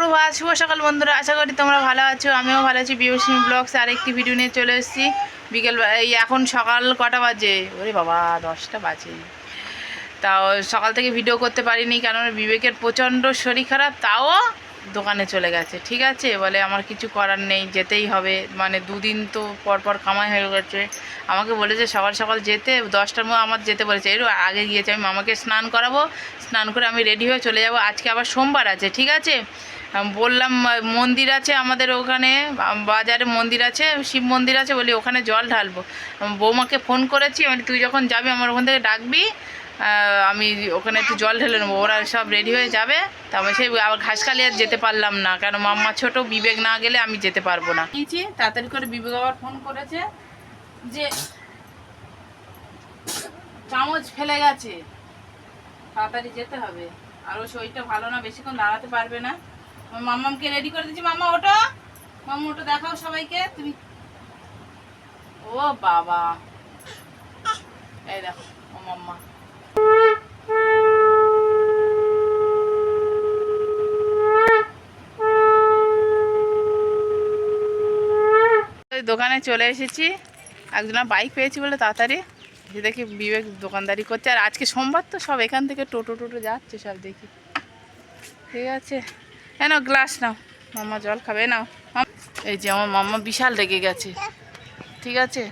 সুপ্রভাত শুভ সকাল বন্ধুরা। আশা করি তোমরা ভালো আছো, আমিও ভালো আছি। বিউসিং ব্লগস আরেকটি ভিডিও নিয়ে চলে এসেছি। বিকেল এই এখন সকাল কটা বাজে? ওরে বাবা, দশটা বাজে। তাও সকাল থেকে ভিডিও করতে পারিনি, কারণ বিবেকের প্রচণ্ড শরীর খারাপ, তাও দোকানে চলে গেছে। ঠিক আছে? বলে আমার কিছু করার নেই, যেতেই হবে। মানে দুদিন তো পর পর কামাই হয়ে গেছে। আমাকে বলেছে, সকাল সকাল যেতে, দশটার মধ্যে আমার যেতে বলেছে। এর আগে গিয়েছে, আমি মামাকে স্নান করাবো। স্নান করে আমি রেডি হয়ে চলে যাব। আজকে আবার সোমবার আছে, ঠিক আছে? বললাম মন্দির আছে আমাদের ওখানে, বাজারে মন্দির আছে, শিব মন্দির আছে, বলি, ওখানে জল ঢালবো। বৌমাকে ফোন করেছি মানে তুই যখন যাবি আমার ওখান থেকে ডাকবি আমি ওখানে একটু জল ঢেলে নেব। ওরা সব রেডি হয়ে যাবে, তারপরে সেই আবার ঘাসখালি আর যেতে পারলাম না কারণ মাম্মা ছোট, বিবেক না গেলে আমি যেতে পারব না। তাড়াতাড়ি করে বিবেক আবার ফোন করেছে যে, চামচ ফেলে গেছে, তাড়াতাড়ি যেতে হবে। আর ও শরীরটা ভালো না, বেশিক্ষণ দাঁড়াতে পারবে না। আমার মাম্মামকে রেডি করে দিচ্ছি। মাম্মা ওটো মাম্মা ওটো দেখাও সবাইকে। তুমি ও বাবা। এই দেখো, ও মাম্মা। দোকানে চলে এসেছি। একজনের বাইক পেয়েছি বলে তাড়াতাড়ি। যে দেখি বিবেক দোকানদারি করছে। আর আজকে সোমবার তো সব এখান থেকে টোটো টোটো যাচ্ছে সব দেখি। ঠিক আছে। কেন গ্লাস নাও। মাম্মা জল খাবে নাও। মাম- এই যে আমার মাম্মা বিশাল রেগে গেছে। ঠিক আছে?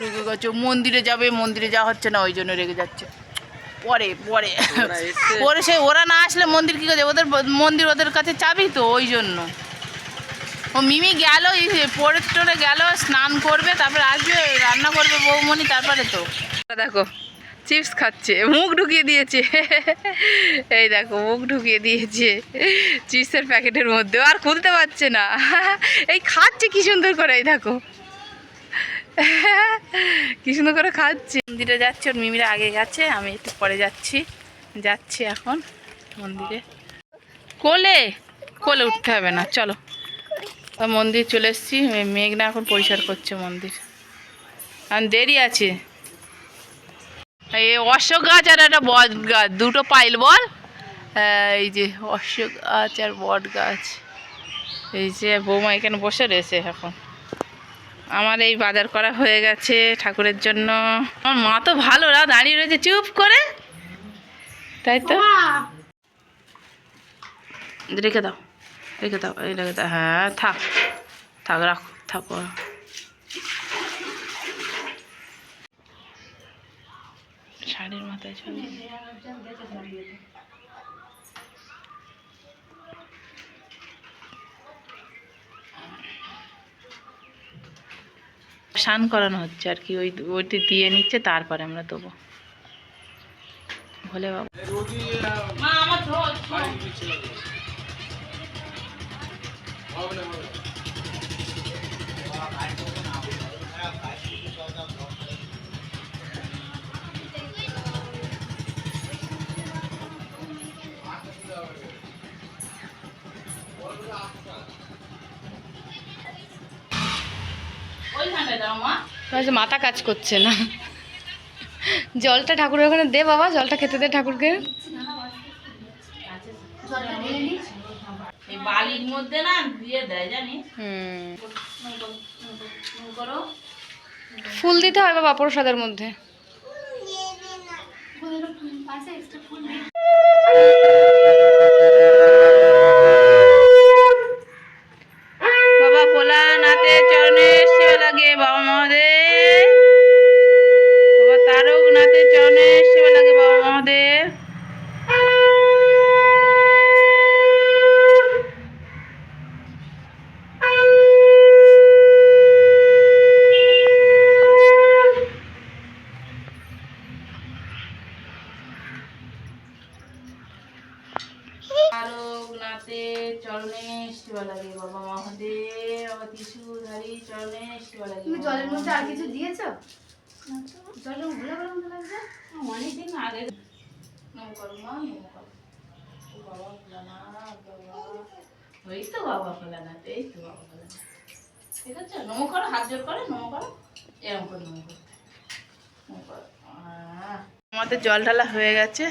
রেগে গেছে। মন্দিরে যাবে মন্দিরে যাওয়া হচ্ছে না ওই জন্য রেগে যাচ্ছে। পরে পরে। পরে সে ওরা না আসলে মন্দির কী করছে ওদের মন্দির ওদের কাছে চাবি তো ওই জন্য। ও মিমি গেল পরে টোরে গেল স্নান করবে তারপরে আসবে রান্না করবে বৌমনি তারপরে তো। দেখো চিপস খাচ্ছে, মুখ ঢুকিয়ে দিয়েছে। এই দেখো, মুখ ঢুকিয়ে দিয়েছে চিপসের প্যাকেটের মধ্যে আর খুলতে পারছে না। এই খাচ্ছে কি সুন্দর করে, এই দেখো। কি সুন্দর করে খাচ্ছে। মন্দিরে যাচ্ছে, ওর মিমিরা আগে গেছে, আমি একটু পরে যাচ্ছি। যাচ্ছি এখন মন্দিরে। কোলে কোলে উঠতে হবে না, চলো। মন্দির চলে এসেছি মেঘনা এখন পরিষ্কার করছে মন্দির। আর দেরি আছে। এই অশোক গাছ আর একটা বট গাছ দুটো পাইল বল। এই যে অশোক গাছ আর বট গাছ। এই যে বৌমা এখানে বসে রয়েছে এখন। আমার এই বাজার করা হয়ে গেছে ঠাকুরের জন্য। আমার মা তো ভালো না দাঁড়িয়ে রয়েছে চুপ করে। তাই তো? রেখে দাও রেখে দাও এই রেখে দাও। হ্যাঁ থাক থাক রাখো থাকো। শাড়ির মাথায় ছবি স্নান করানো হচ্ছে আর কি, ওই ওইটি দিয়ে নিচ্ছে, তারপরে আমরা দেবো ভোলে বাবা। মাথা কাজ করছে না। জলটা ঠাকুরের ওখানে দে বাবা জলটা খেতে দে ঠাকুরকে। বালির মধ্যে না দিয়ে দেয় জানিস? ফুল দিতে হয় বাবা প্রসাদের মধ্যে। তারক নাথের চরণে সেবা লাগে বাবা নাথের চরণে সেবা লাগে বাবা মহাদেব। বাবা ত্রিশূলধারী চরণে সেবা লাগে তুমি জলের মধ্যে আর কিছু দিয়েছ? আমাদের জল ঢালা হয়ে গেছে।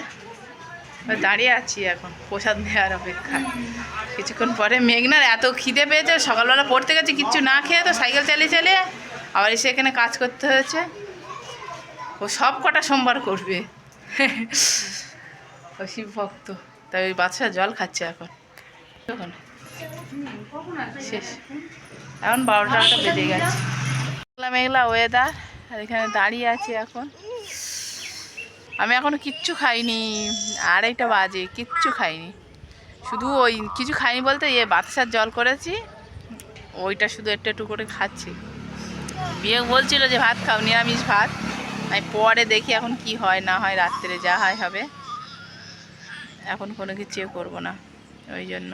দাঁড়িয়ে আছি এখন, প্রসাদ নেওয়ার অপেক্ষা। কিছুক্ষণ পরে মেঘনার এত খিদে পেয়েছে, সকালবেলা পড়তে গেছে, কিচ্ছু না খেয়ে তো সাইকেল চালিয়ে চালিয়ে আবার এসে এখানে কাজ করতে হয়েছে। ও সব কটা সোমবার করবে। শিব ভক্ত। তাই ওই বাচ্চা জল খাচ্ছে এখন। শেষ। এখন বারোটা একটা বেজে গেছে। মেঘলা মেঘলা ওয়েদার আর এখানে দাঁড়িয়ে আছি এখন। আমি এখনও কিচ্ছু খাইনি। আড়াইটা বাজে, কিচ্ছু খাইনি। শুধু ওই কিছু খাইনি বলতে ইয়ে বাতাসার জল করেছি, ওইটা শুধু একটু একটু করে খাচ্ছি। বিয়ে বলছিল যে ভাত খাও, নিরামিষ ভাত। আমি পরে দেখি এখন কি হয়, না হয় রাত্রে যা হয় হবে। এখন কোনো কিছু করব না, ওই জন্য।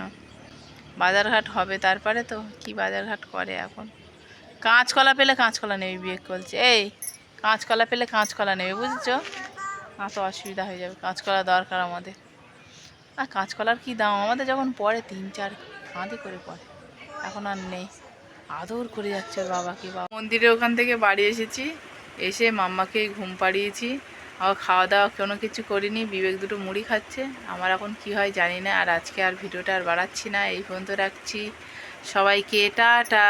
বাজারঘাট হবে তারপরে তো, কি বাজারঘাট করে এখন? কাঁচকলা পেলে কাঁচকলা নেবে বিয়ে করছে এই, কাঁচকলা পেলে কাঁচকলা নেবে, বুঝছ? তো অসুবিধা হয়ে যাবে, কাঁচকলা দরকার আমাদের। আর কাঁচকলার কি দাম? আমাদের যখন পড়ে, তিন চার কাঁধে করে পড়ে। এখন আর নেই। আদর করে যাচ্ছে বাবাকে, বাবা। মন্দিরে ওখান থেকে বাড়ি এসেছি। এসে মাম্মাকে ঘুম পাড়িয়েছি। আবার খাওয়া দাওয়া কোনো কিছু করিনি, বিবেক দুটো মুড়ি খাচ্ছে। আমার এখন কি হয় জানি না, আর আজকে আর ভিডিওটা আর বাড়াচ্ছি না। এই পর্যন্ত রাখছি। সবাইকে টাটা।